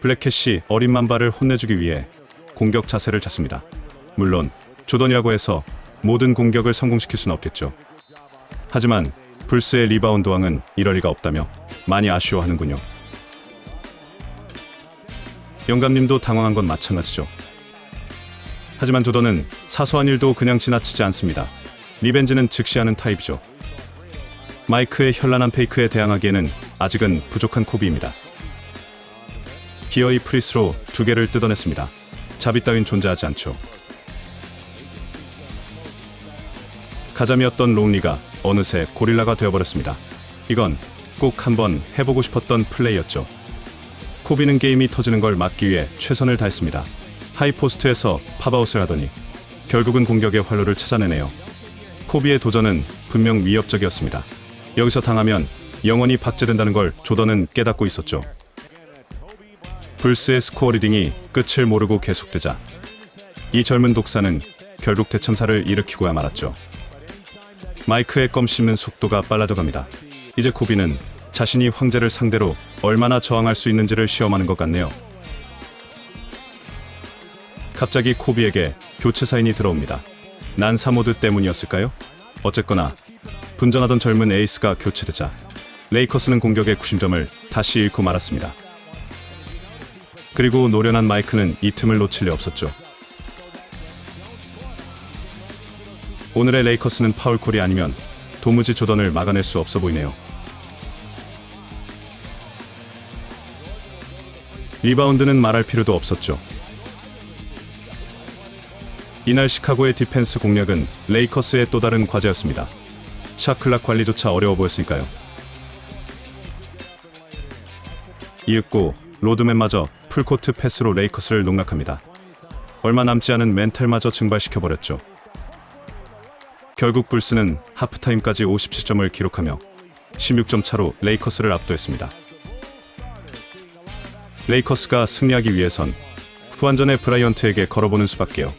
블랙캣이 어린 만바를 혼내주기 위해 공격 자세를 찾습니다. 물론 조던이라고 해서 모든 공격을 성공시킬 수는 없겠죠. 하지만 불스의 리바운드 왕은 이럴 리가 없다며 많이 아쉬워하는군요. 영감님도 당황한 건 마찬가지죠. 하지만 조던은 사소한 일도 그냥 지나치지 않습니다. 리벤지는 즉시하는 타입이죠. 마이크의 현란한 페이크에 대항하기에는 아직은 부족한 코비입니다. 기어이 프리스로 두 개를 뜯어냈습니다. 자비 따윈 존재하지 않죠. 가자미였던 롱리가 어느새 고릴라가 되어버렸습니다. 이건 꼭 한번 해보고 싶었던 플레이였죠. 코비는 게임이 터지는 걸 막기 위해 최선을 다했습니다. 하이포스트에서 팝아웃을 하더니 결국은 공격의 활로를 찾아내네요. 코비의 도전은 분명 위협적이었습니다. 여기서 당하면 영원히 박제된다는 걸 조던은 깨닫고 있었죠. 불스의 스코어 리딩이 끝을 모르고 계속되자 이 젊은 독사는 결국 대참사를 일으키고야 말았죠. 마이크의 껌 씹는 속도가 빨라져 갑니다. 이제 코비는 자신이 황제를 상대로 얼마나 저항할 수 있는지를 시험하는 것 같네요. 갑자기 코비에게 교체 사인이 들어옵니다. 난 사 모드 때문이었을까요? 어쨌거나 분전하던 젊은 에이스가 교체되자 레이커스는 공격의 구심점을 다시 잃고 말았습니다. 그리고 노련한 마이크는 이 틈을 놓칠 리 없었죠. 오늘의 레이커스는 파울콜이 아니면 도무지 조던을 막아낼 수 없어 보이네요. 리바운드는 말할 필요도 없었죠. 이날 시카고의 디펜스 공략은 레이커스의 또 다른 과제였습니다. 샤클락 관리조차 어려워 보였으니까요. 이윽고 로드맨마저 풀코트 패스로 레이커스를 농락합니다. 얼마 남지 않은 멘탈마저 증발시켜버렸죠. 결국 불스는 하프타임까지 57점을 기록하며 16점 차로 레이커스를 압도했습니다. 레이커스가 승리하기 위해선 후반전에 브라이언트에게 걸어보는 수밖에요.